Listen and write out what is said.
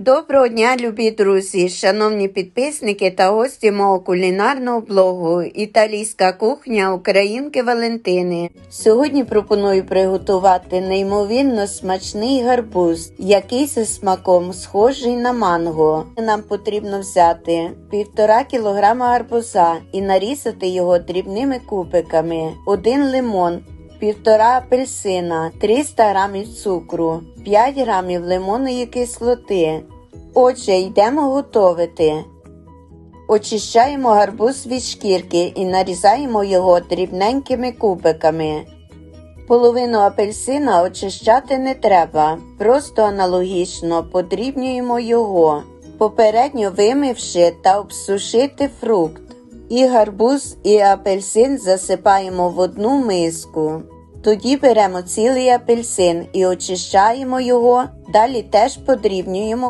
Доброго дня, любі друзі, шановні підписники та гості мого кулінарного блогу Італійська кухня Українки Валентини. Сьогодні пропоную приготувати неймовірно смачний гарбуз, який за смаком схожий на манго. Нам потрібно взяти півтора кілограма гарбуза і нарізати його дрібними кубиками, один лимон, півтора апельсина, 300 грамів цукру, 5 грамів лимонної кислоти. Отже, йдемо готувати. Очищаємо гарбуз від шкірки і нарізаємо його дрібненькими кубиками. Половину апельсина очищати не треба, просто аналогічно подрібнюємо його, попередньо вимивши та обсушити фрукт. І гарбуз, і апельсин засипаємо в одну миску. Тоді беремо цілий апельсин і очищаємо його, далі теж подрібнюємо